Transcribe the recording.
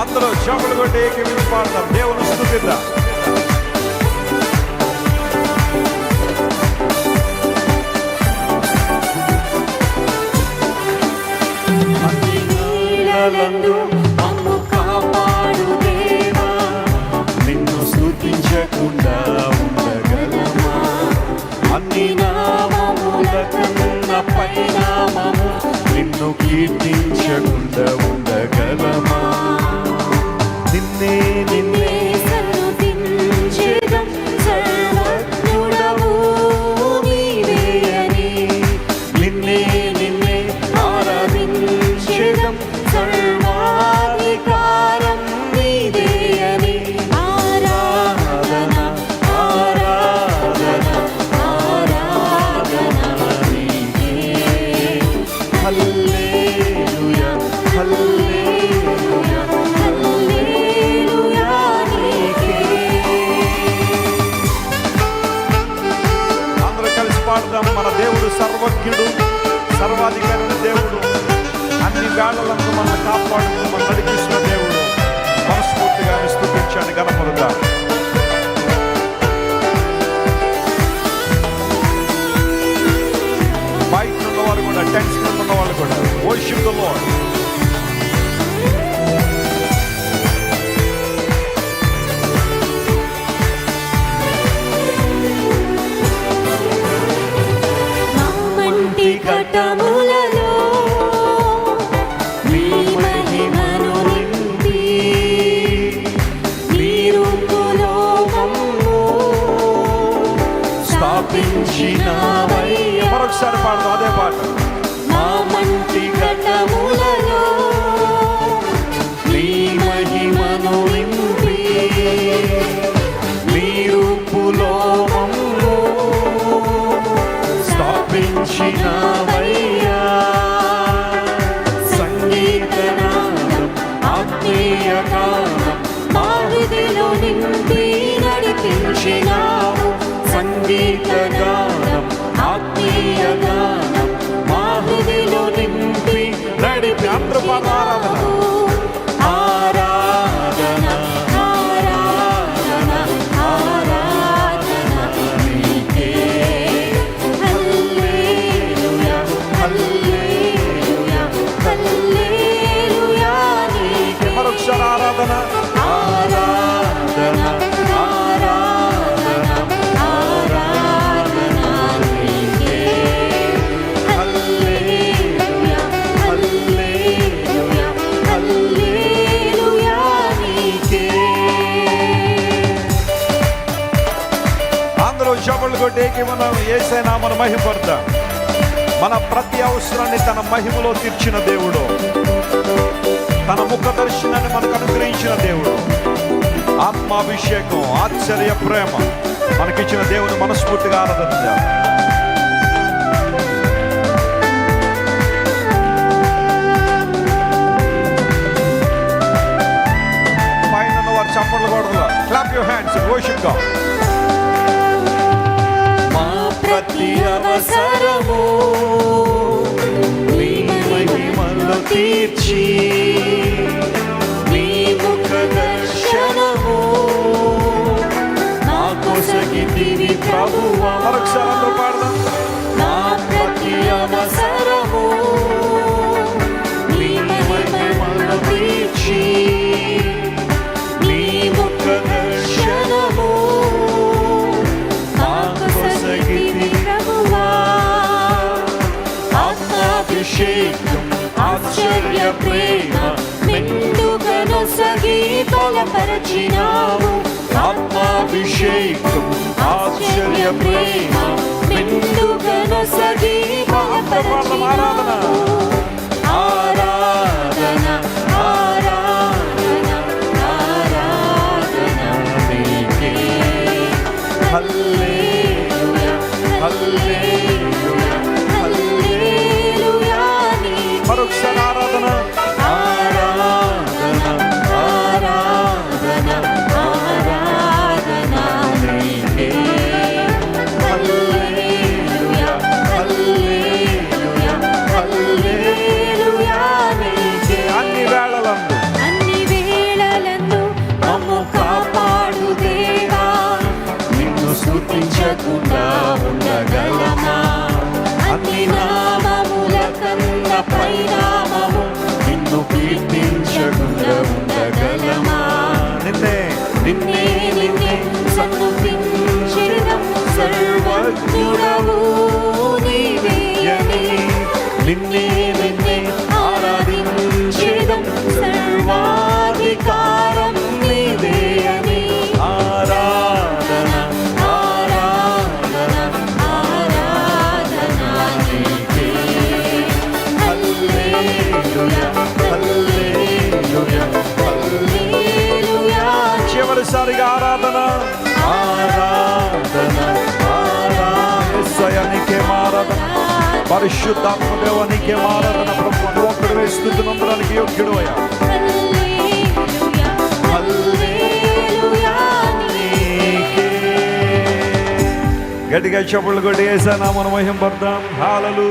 అందరూ చెవులు కొట్టి ఏకీవించి పాడతాం దేవుని స్థుతిద్దాం నామముల పరిణామము. నిన్ను కీర్తించకుండా ఉండగలమా? నిన్నే నిన్నే దేవుడు. అన్ని వేళలందు మన కాపాడుతూ మన నడిపిస్తున్న దేవుడు. మనస్ఫూర్తిగా స్థుతించండి కనపడతాం బయట ఉన్న వాళ్ళు కూడా టెన్స్ కింద ఉన్న వాళ్ళు కూడా వర్షిప్ ద లార్డ్ నా స్థాపించినావయ్యా. మరొకసారి పాడదాం అదే పాట చెవులు మనం ఏసైనా మన మహిమపడతాం. మన ప్రతి అవసరాన్ని తన మహిమలో తీర్చిన దేవుడు. తన ముఖ దర్శనాన్ని మనకు అనుగ్రహించిన దేవుడు. ఆత్మాభిషేకం ఆశ్చర్య ప్రేమ. మనకిచ్చిన దేవుని మనస్ఫూర్తిగా ఆరాధించాలి తీర్చి నీ ముఖ దర్శనము నా కొసగితివి ప్రభువా. మరొకసారి అందరూ పాడదాం. నా ప్రతి అవసరము నీ మహిమను తీర్చి నీ ముఖ దర్శనము నా కొసగితివి ప్రభువా. ఆత్మాభిషేకం ఆశ్చర్య ప్రేమ మెండుగా నొసగి బలపరచినావు ఆత్మాభిషేకం ఆశ్చర్య ప్రేమ నిన్నే నిన్నే ఆరాధించెదం సర్వాధికారం నీదే అని. ఆరాధన ఆరాధన ఆరాధన నీకే. హల్లెలూయా హల్లెలూయా హల్లెలూయా. చివరిసారిగా ఆరాధన. ఆరాధన ఆరాధన యేసయ్య నీకే ఆరాధన. పరిశుద్ధాత్మ దేవానికి ఆరాధన ప్రభు ఒక్కడు స్థుతినందడానికి యోగ్యుడు అయ్యా గట్టిగా చెప్పులు కొట్టి వేసా నామను మహింపడదాం హాలలు